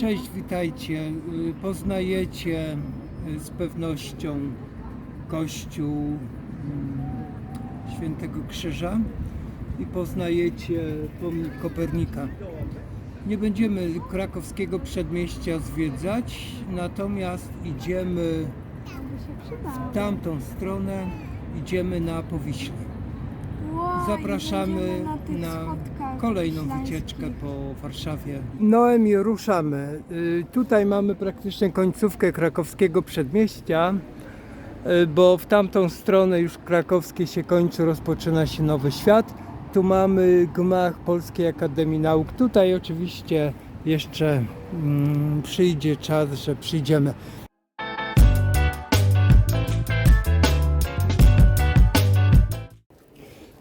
Cześć, witajcie. Y, Poznajecie y, z pewnością Kościół mm, Świętego Krzyża i poznajecie pomnik Kopernika. Nie będziemy krakowskiego przedmieścia zwiedzać, natomiast idziemy w tamtą stronę, idziemy na Powiśle. Zapraszamy na kolejną wycieczkę po Warszawie. Noemi, ruszamy. Y, Tutaj mamy praktycznie końcówkę krakowskiego przedmieścia, y, bo w tamtą stronę już krakowskie się kończy, rozpoczyna się Nowy Świat. Tu mamy gmach Polskiej Akademii Nauk. Tutaj oczywiście jeszcze mm, przyjdzie czas, że przyjdziemy.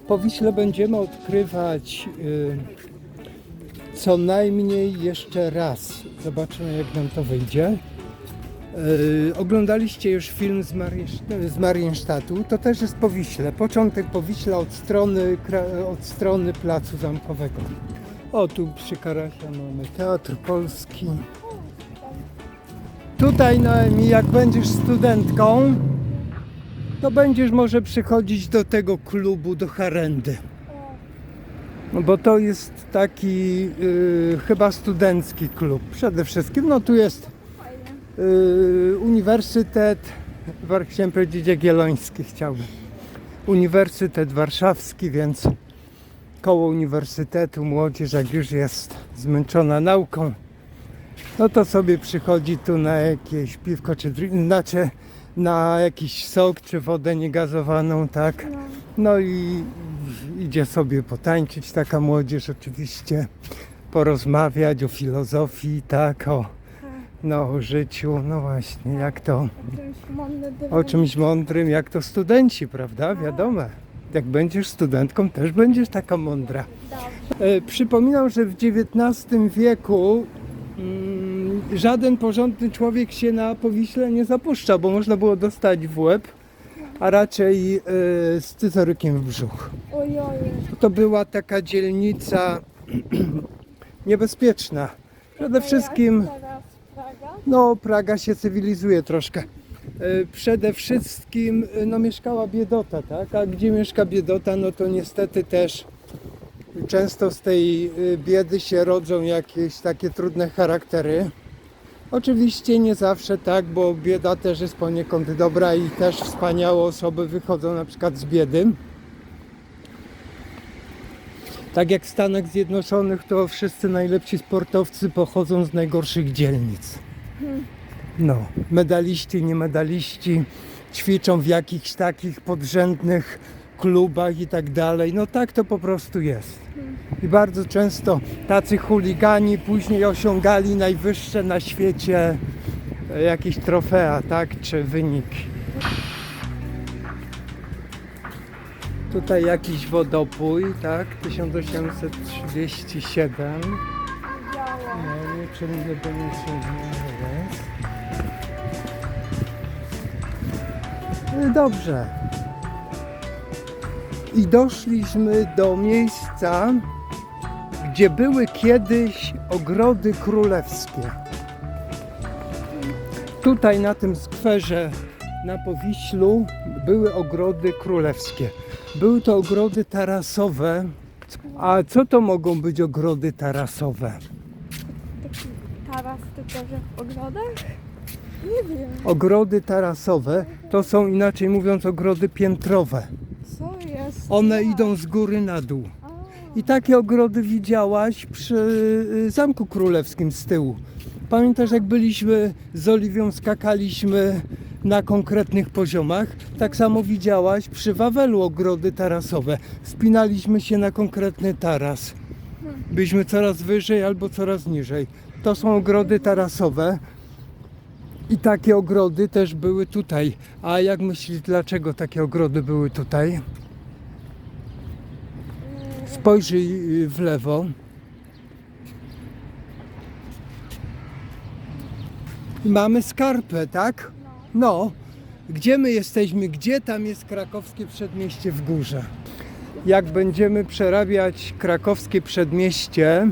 Po Wiśle będziemy odkrywać y, co najmniej jeszcze raz. Zobaczymy, jak nam to wyjdzie. Y, oglądaliście już film z, Mariensz- z Marienstadtu. To też jest po Wiśle. Początek po Wiśle od strony, od strony Placu Zamkowego. O, tu przy Karasia mamy Teatr Polski. Tutaj, Noemi, jak będziesz studentką, to będziesz może przychodzić do tego klubu, do Harendy. No bo to jest taki y, chyba studencki klub. Przede wszystkim, no tu jest y, Uniwersytet, chciałem powiedzieć Jagielloński, chciałbym. Uniwersytet Warszawski, więc koło Uniwersytetu młodzież, jak już jest zmęczona nauką, no to sobie przychodzi tu na jakieś piwko, czy drink, znaczy na jakiś sok, czy wodę niegazowaną, tak. No i idzie sobie potańczyć taka młodzież oczywiście, porozmawiać o filozofii, tak, o, no, o życiu, no właśnie, jak to, o czymś mądrym, jak to studenci, prawda, wiadomo. Jak będziesz studentką, też będziesz taka mądra. E, przypominam, że w XIX wieku mm, żaden porządny człowiek się na Powiśle nie zapuszcza, bo można było dostać w łeb, a raczej e, z scyzorykiem w brzuch. To była taka dzielnica niebezpieczna. Przede wszystkim, no Praga się cywilizuje troszkę. E, Przede wszystkim e, no, mieszkała biedota, tak? A gdzie mieszka biedota, no to niestety też często z tej biedy się rodzą jakieś takie trudne charaktery. Oczywiście nie zawsze tak, bo bieda też jest poniekąd dobra i też wspaniałe osoby wychodzą na przykład z biedy. Tak jak w Stanach Zjednoczonych, to wszyscy najlepsi sportowcy pochodzą z najgorszych dzielnic. No, medaliści, nie medaliści ćwiczą w jakichś takich podrzędnych klubach i tak dalej. No tak to po prostu jest. I bardzo często tacy chuligani później osiągali najwyższe na świecie e, jakieś trofea, tak, czy wyniki. Tutaj jakiś wodopój, tak, 1837. Działa. No, nie czym nie będzie. No Dobrze. I doszliśmy do miejsca, gdzie były kiedyś ogrody królewskie. Tutaj na tym skwerze na Powiślu były ogrody królewskie. Były to ogrody tarasowe. A co to mogą być ogrody tarasowe? Taki taras tylko, że w ogrodach? Nie wiem. Ogrody tarasowe to są inaczej mówiąc ogrody piętrowe. One idą z góry na dół. I takie ogrody widziałaś przy y, Zamku Królewskim z tyłu. Pamiętasz jak byliśmy z Oliwią, skakaliśmy na konkretnych poziomach? Tak samo widziałaś przy Wawelu ogrody tarasowe. Spinaliśmy się na konkretny taras. Byliśmy coraz wyżej albo coraz niżej. To są ogrody tarasowe. I takie ogrody też były tutaj. A jak myślisz, dlaczego takie ogrody były tutaj? Spojrzyj y, w lewo. Mamy skarpę, tak? No. Gdzie my jesteśmy? Gdzie tam jest krakowskie przedmieście w górze? Jak będziemy przerabiać krakowskie przedmieście,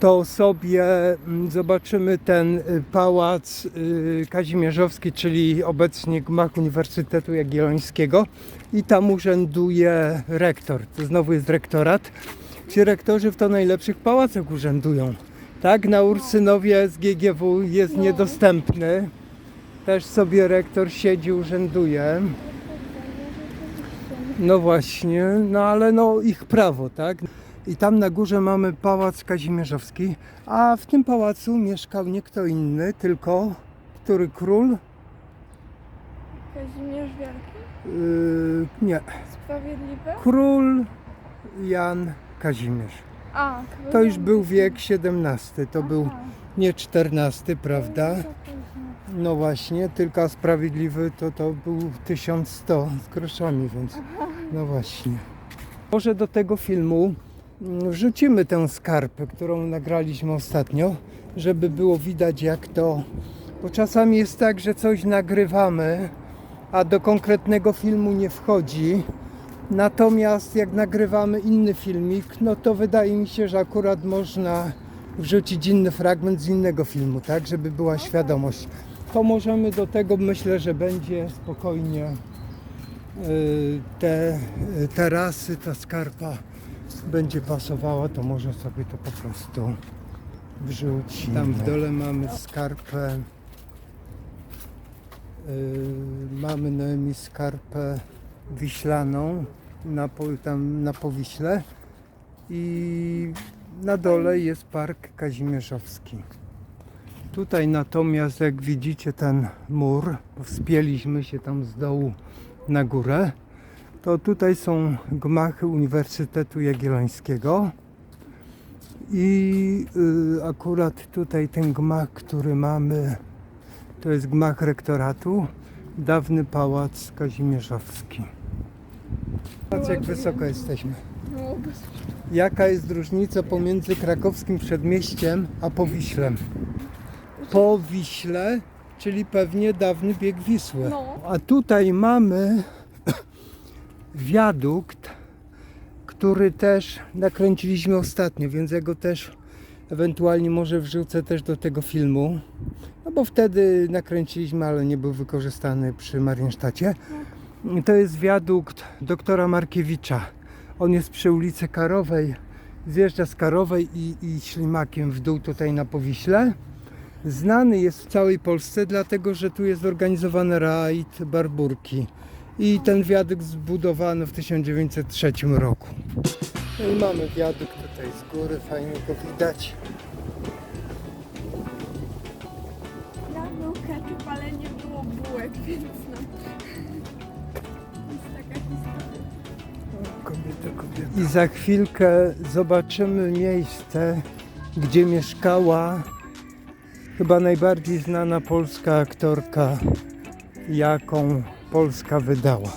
to sobie mm, zobaczymy ten y, pałac y, kazimierzowski, czyli obecnie gmach Uniwersytetu Jagiellońskiego i tam urzęduje rektor. To znowu jest rektorat. Ci rektorzy w to najlepszych pałacach urzędują. Tak, na Ursynowie z GGW jest niedostępny. Też sobie rektor siedzi, urzęduje. No właśnie, no ale no ich prawo, tak? I tam na górze mamy pałac kazimierzowski, a w tym pałacu mieszkał nie kto inny, tylko który król? Kazimierz Wielki? Yy, nie, Sprawiedliwy? król Jan Kazimierz. A, To już był wiek XVII, to był Aha. nie XIV, prawda? To późno. No właśnie, tylko a sprawiedliwy to to był 1100 z groszami, więc no właśnie. Może do tego filmu wrzucimy tę skarpę, którą nagraliśmy ostatnio, żeby było widać jak to, bo czasami jest tak, że coś nagrywamy, a do konkretnego filmu nie wchodzi. Natomiast jak nagrywamy inny filmik, no to wydaje mi się, że akurat można wrzucić inny fragment z innego filmu, tak, żeby była świadomość. To możemy do tego, myślę, że będzie spokojnie y, te y, tarasy, ta skarpa będzie pasowała, to może sobie to po prostu wrzucić. Tam w dole mamy skarpę, y, mamy Noemi skarpę wiślaną na, po, tam na Powiśle. I na dole jest park kazimierzowski. Tutaj natomiast jak widzicie ten mur, wspięliśmy się tam z dołu na górę, to tutaj są gmachy Uniwersytetu Jagiellońskiego i y, akurat tutaj ten gmach, który mamy, to jest gmach rektoratu, dawny pałac kazimierzowski. Patrz jak wysoko jesteśmy. Jaka jest różnica pomiędzy krakowskim przedmieściem a Powiślem? Powiśle, czyli pewnie dawny bieg Wisły. No. A tutaj mamy wiadukt, który też nakręciliśmy ostatnio, więc ja go też ewentualnie może wrzucę też do tego filmu. No bo wtedy nakręciliśmy, ale nie był wykorzystany przy Mariensztacie. To jest wiadukt doktora Markiewicza. On jest przy ulicy Karowej. Zjeżdża z Karowej i, i ślimakiem w dół tutaj na Powiśle. Znany jest w całej Polsce, dlatego że tu jest organizowany rajd Barburki. I ten wiadukt zbudowano w 1903 roku. No i mamy wiadukt tutaj z góry, fajnie go widać. Ja był ketchup, ale nie było bułek, więc no. Jest taka historia. Kobieta, kobieta. I za chwilkę zobaczymy miejsce, gdzie mieszkała chyba najbardziej znana polska aktorka, jaką Polska wydała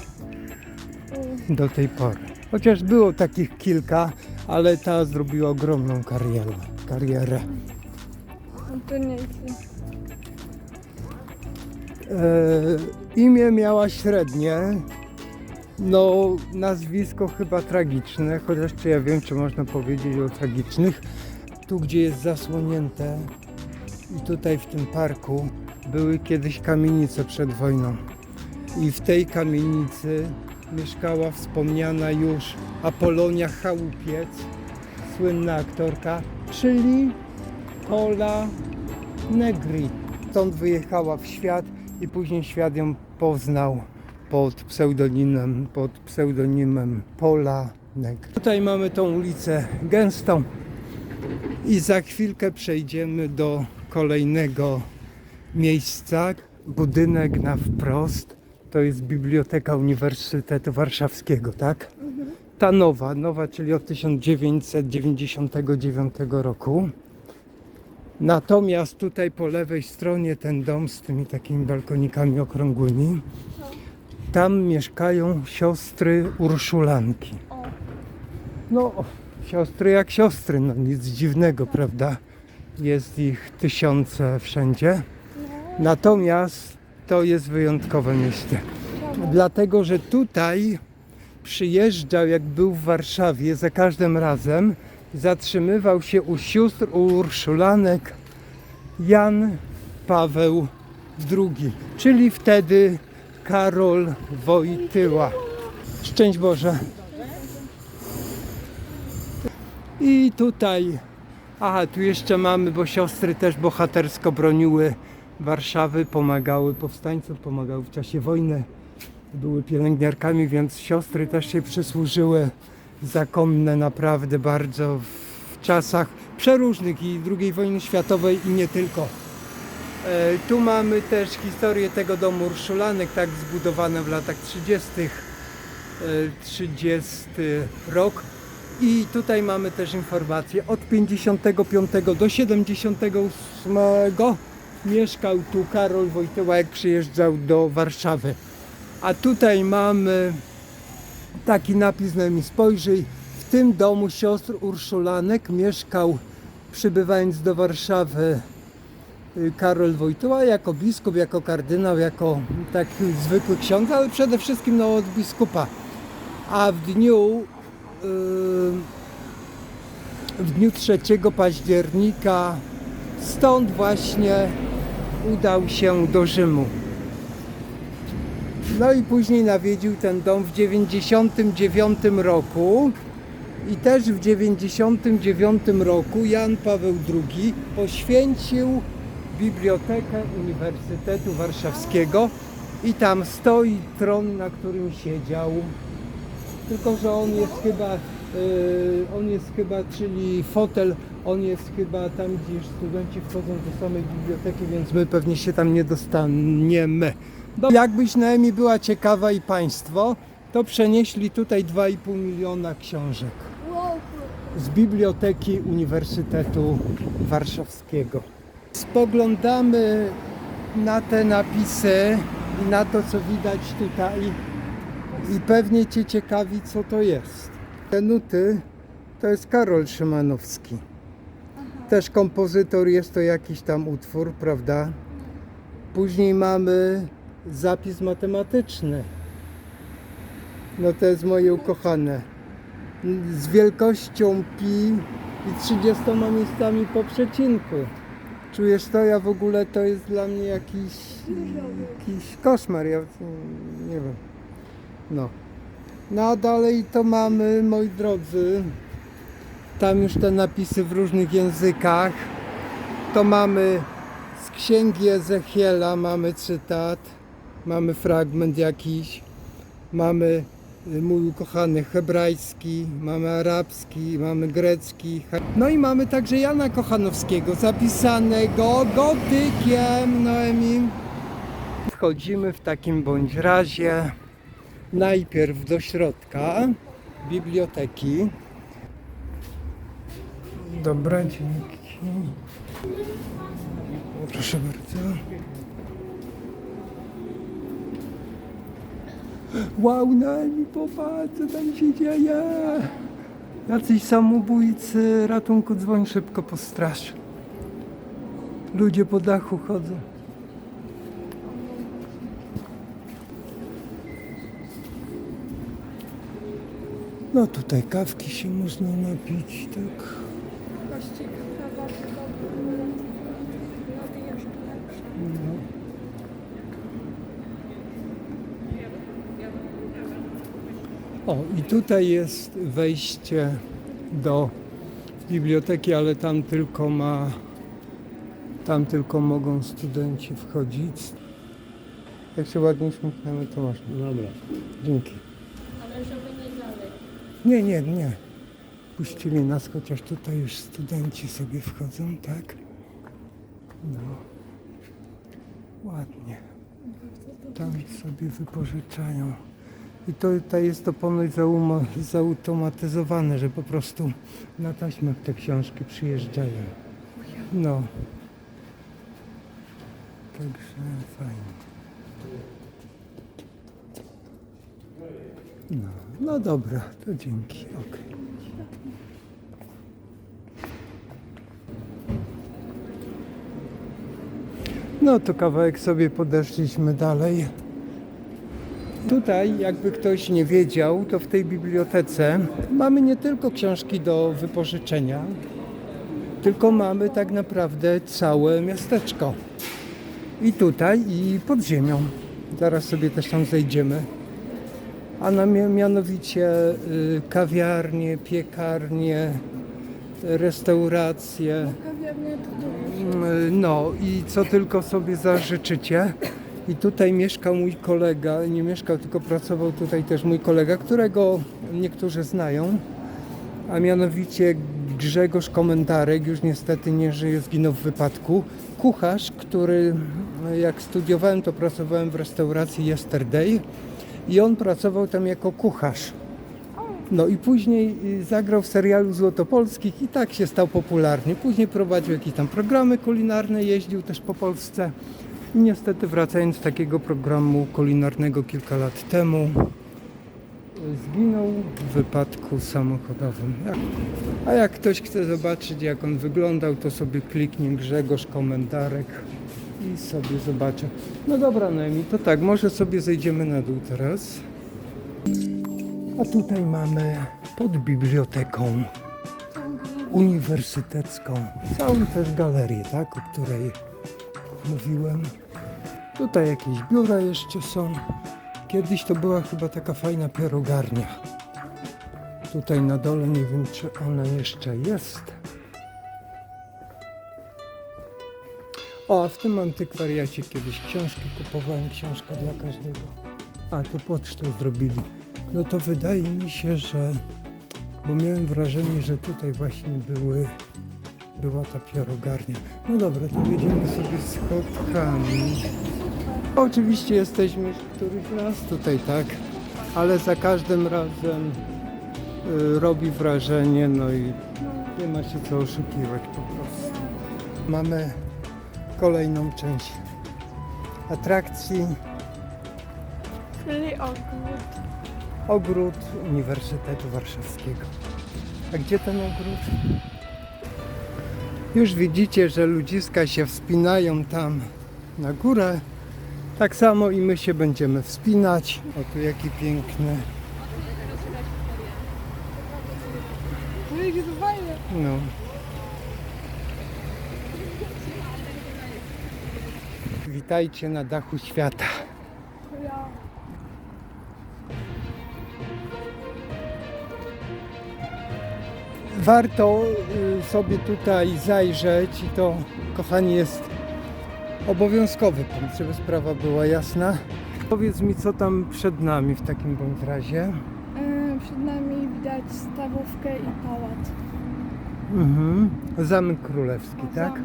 do tej pory. Chociaż było takich kilka, ale ta zrobiła ogromną karierę. karierę. No to nie. E, imię miała średnie. No, nazwisko chyba tragiczne, chociaż czy ja wiem, czy można powiedzieć o tragicznych. Tu, gdzie jest zasłonięte i tutaj w tym parku były kiedyś kamienice przed wojną. I w tej kamienicy mieszkała wspomniana już Apolonia Chałupiec, słynna aktorka, czyli Pola Negri. Stąd wyjechała w świat i później świat ją poznał pod pseudonimem, pod pseudonimem Pola Negri. Tutaj mamy tą ulicę gęstą i za chwilkę przejdziemy do kolejnego miejsca. Budynek na wprost to jest Biblioteka Uniwersytetu Warszawskiego, tak? Ta nowa, nowa, czyli od 1999 roku. Natomiast tutaj po lewej stronie ten dom z tymi takimi balkonikami okrągłymi, tam mieszkają siostry Urszulanki. No, siostry jak siostry, no nic dziwnego, prawda? Jest ich tysiące wszędzie. Natomiast to jest wyjątkowe miejsce. Dlatego, że tutaj przyjeżdżał, jak był w Warszawie, za każdym razem zatrzymywał się u sióstr Urszulanek Jan Paweł II, czyli wtedy Karol Wojtyła. Szczęść Boże. I tutaj, aha, tu jeszcze mamy, bo siostry też bohatersko broniły Warszawy, pomagały powstańcom, pomagały w czasie wojny, były pielęgniarkami, więc siostry też się przysłużyły zakonne naprawdę bardzo w czasach przeróżnych i II wojny światowej i nie tylko. E, Tu mamy też historię tego domu Urszulanek, tak zbudowane w latach 30. e, 30 rok. I tutaj mamy też informację od 55 do 78 mieszkał tu Karol Wojtyła, jak przyjeżdżał do Warszawy. A tutaj mamy taki napis na mi spojrzyj. W tym domu siostr Urszulanek mieszkał przybywając do Warszawy y, Karol Wojtyła jako biskup, jako kardynał, jako taki zwykły ksiądz, ale przede wszystkim no, od biskupa. A w dniu y, w dniu 3 października stąd właśnie udał się do Rzymu. No i później nawiedził ten dom w 99 roku. I też w 99 roku Jan Paweł II poświęcił Bibliotekę Uniwersytetu Warszawskiego i tam stoi tron, na którym siedział. Tylko, że on jest chyba, on jest chyba, czyli fotel, on jest chyba tam, gdzie studenci wchodzą do samej biblioteki, więc my pewnie się tam nie dostaniemy. No, jakbyś Naomi była ciekawa i Państwo, to przenieśli tutaj 2,5 miliona książek z Biblioteki Uniwersytetu Warszawskiego. Spoglądamy na te napisy i na to, co widać tutaj i pewnie Cię ciekawi, co to jest. Te nuty to jest Karol Szymanowski. Też kompozytor, jest to jakiś tam utwór, prawda? Później mamy zapis matematyczny. No to jest moje ukochane z wielkością pi i 30 miejscami po przecinku. Czujesz to? Ja w ogóle to jest dla mnie jakiś, jakiś koszmar. Ja nie wiem. No. No dalej to mamy, moi drodzy, tam już te napisy w różnych językach. To mamy z księgi Ezechiela, mamy cytat, mamy fragment jakiś, mamy y, mój ukochany hebrajski, mamy arabski, mamy grecki. No i mamy także Jana Kochanowskiego, zapisanego gotykiem Noemi. Wchodzimy w takim bądź razie najpierw do środka biblioteki. Dobra, dzięki. Proszę bardzo. Wow, Nani, popatrz, co tam się dzieje. Jacyś samobójcy, ratunku dzwoń szybko po straż. Ludzie po dachu chodzą. No tutaj kawki się można napić, tak. Właściwie kawa chyba lody jeszcze lepsze. O, i tutaj jest wejście do biblioteki, ale tam tylko ma, tam tylko mogą studenci wchodzić. Jak się ładnie uśmiechniemy, to można. Dobra. Dzięki. Ale żeby nie. Nie, nie. Puścili nas, chociaż tutaj już studenci sobie wchodzą, tak? No. Ładnie. Tam sobie wypożyczają. I to tutaj jest to ponoć zautomatyzowane, że po prostu na taśmach te książki przyjeżdżają. No. Także fajnie. No, no dobra, to dzięki. okej. No to kawałek sobie podeszliśmy dalej. Tutaj, jakby ktoś nie wiedział, to w tej bibliotece mamy nie tylko książki do wypożyczenia, tylko mamy tak naprawdę całe miasteczko. I tutaj, i pod ziemią. Zaraz sobie też tam zejdziemy. A mianowicie y, kawiarnie, piekarnie, restauracje. Dużo. Mm, No i co tylko sobie zażyczycie. I tutaj mieszkał mój kolega, nie mieszkał, tylko pracował tutaj też mój kolega, którego niektórzy znają, a mianowicie Grzegorz Komentarek, już niestety nie żyje, zginął w wypadku. Kucharz, który jak studiowałem, to pracowałem w restauracji Yesterday i on pracował tam jako kucharz. No i później y, zagrał w serialu Złotopolskich i tak się stał popularny. Później prowadził jakieś tam programy kulinarne, jeździł też po Polsce. I niestety wracając z takiego programu kulinarnego kilka lat temu, zginął w wypadku samochodowym. A jak ktoś chce zobaczyć jak on wyglądał, to sobie kliknie Grzegorz Komentarek i sobie zobaczy. No dobra Noemi, to tak, może sobie zejdziemy na dół teraz. A tutaj mamy pod biblioteką uniwersytecką całą też galerię, tak, o której mówiłem. Tutaj jakieś biura jeszcze są. Kiedyś to była chyba taka fajna pierogarnia. Tutaj na dole nie wiem, czy ona jeszcze jest. O, a w tym antykwariacie kiedyś książki kupowałem, książka dla każdego. A, to pocztę zrobili. No to wydaje mi się, że... Bo miałem wrażenie, że tutaj właśnie były... Była ta pierogarnia. No dobra, to jedziemy sobie schodkami. Oczywiście jesteśmy już któryś raz tutaj, tak? Ale za każdym razem y, robi wrażenie, no i nie ma się co oszukiwać po prostu. Mamy kolejną część atrakcji. Czyli ogród. Ogród Uniwersytetu Warszawskiego. A gdzie ten ogród? Już widzicie, że ludziska się wspinają tam na górę. Tak samo i my się będziemy wspinać. O tu jaki piękny. No i to fajne. No. Witajcie na dachu świata. Warto y, sobie tutaj zajrzeć i to, kochani, jest obowiązkowy punkt, żeby sprawa była jasna. Powiedz mi, co tam przed nami w takim bądź razie. E, przed nami widać stawówkę i pałac. Mhm. Zamek Królewski, tak? Zamek.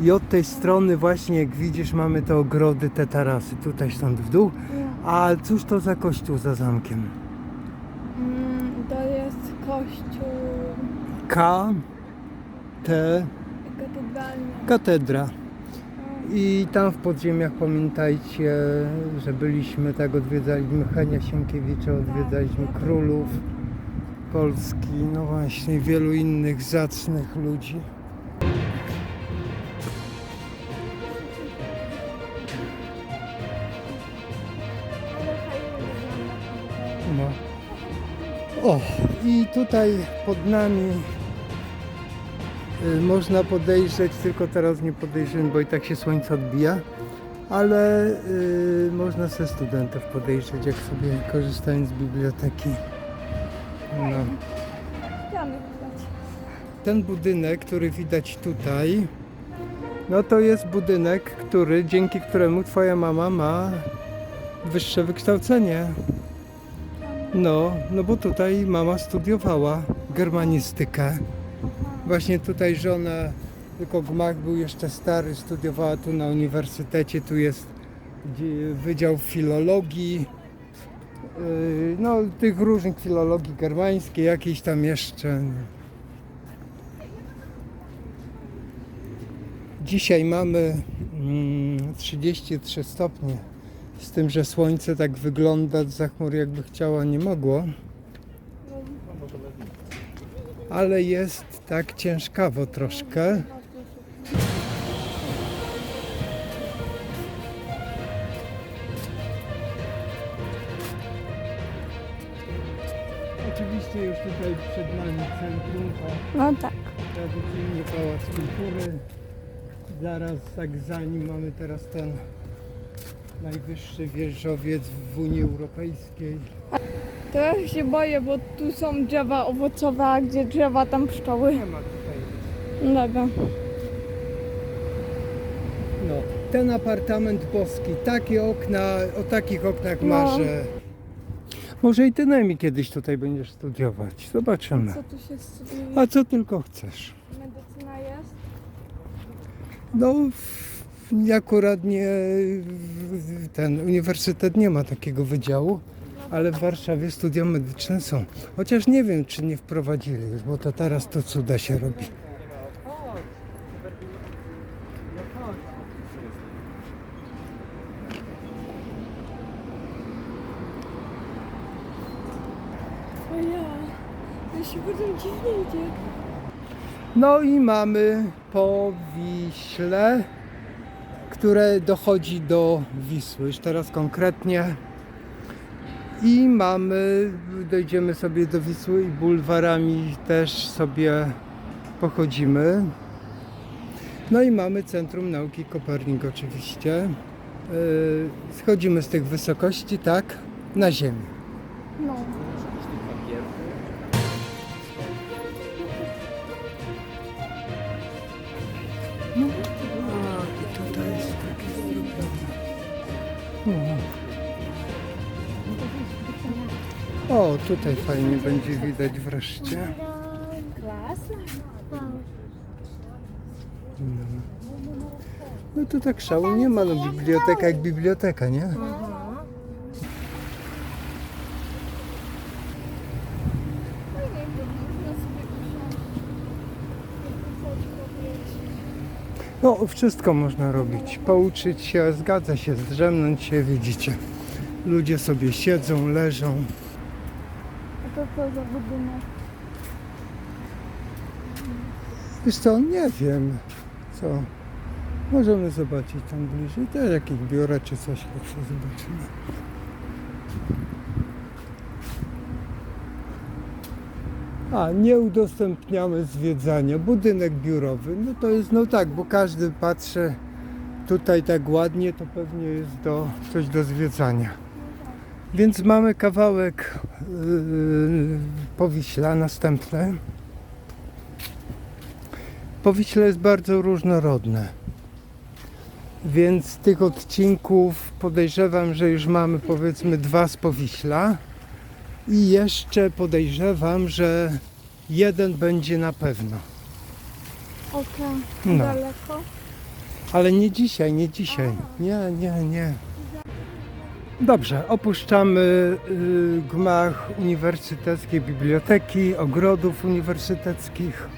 I od tej strony właśnie, jak widzisz, mamy te ogrody, te tarasy, tutaj stąd w dół. No. A cóż to za kościół za zamkiem? Mm, to jest kościół K, T, katedralny. katedra. O, I tam w podziemiach pamiętajcie, że byliśmy, tak odwiedzaliśmy Henia Sienkiewicza, odwiedzaliśmy królów Polski, no właśnie, wielu innych zacnych ludzi. O, i tutaj pod nami y, można podejrzeć, tylko teraz nie podejrzymy, bo i tak się słońce odbija, ale y, można ze studentów podejrzeć, jak sobie korzystając z biblioteki. No. Ten budynek, który widać tutaj, no to jest budynek, który, dzięki któremu twoja mama ma wyższe wykształcenie. No, no bo tutaj mama studiowała germanistykę. Właśnie tutaj żona, tylko gmach był jeszcze stary, studiowała tu na uniwersytecie, tu jest Wydział Filologii, yy, no tych różnych filologii germańskiej, jakiejś tam jeszcze. Dzisiaj mamy mm, 33 stopnie, z tym, że słońce tak wygląda za chmur jakby chciała, nie mogło. Ale jest tak ciężkawo troszkę. Oczywiście już tutaj przed nami centrum, a no tak. tradycyjnie Pałac Kultury. Zaraz tak za nim mamy teraz ten najwyższy wieżowiec w Unii Europejskiej. Trochę się boję, bo tu są drzewa owocowe, a gdzie drzewa, tam pszczoły. Nie ma tutaj. Dobra. No, ten apartament boski, takie okna, o takich oknach No. marzę. Może i ty Nemi kiedyś tutaj będziesz studiować. Zobaczymy. Co tu się studiuje? A co tylko chcesz. Medycyna jest? No, w- akurat nie, ten uniwersytet nie ma takiego wydziału, ale w Warszawie studia medyczne są. Chociaż nie wiem, czy nie wprowadzili już, bo to teraz to cuda się robi. No i mamy Powiśle, które dochodzi do Wisły, już teraz konkretnie. I mamy, dojdziemy sobie do Wisły i bulwarami też sobie pochodzimy. No i mamy Centrum Nauki Kopernik oczywiście. Yy, Schodzimy z tych wysokości, tak, na ziemię. No. Tutaj fajnie będzie widać wreszcie. Klasa? No to tak szału nie ma, no biblioteka jak biblioteka, nie? No wszystko można robić, pouczyć się, zgadza się, zdrzemnąć się, widzicie. Ludzie sobie siedzą, leżą. To co za budynek? Wiesz co, nie wiem, co. Możemy zobaczyć tam bliżej, też jakieś biura czy coś, jak zobaczymy. A, nie udostępniamy zwiedzania. Budynek biurowy, no to jest, no tak, bo każdy patrzy tutaj tak ładnie, to pewnie jest do, coś do zwiedzania. Więc mamy kawałek yy, Powiśla następny. Powiśle jest bardzo różnorodne. Więc tych odcinków podejrzewam, że już mamy powiedzmy dwa z Powiśla. I jeszcze podejrzewam, że jeden będzie na pewno. Okej. No. Daleko? Ale nie dzisiaj, nie dzisiaj. Nie, nie, nie. Dobrze, opuszczamy y, gmach Uniwersyteckiej Biblioteki, ogrodów uniwersyteckich.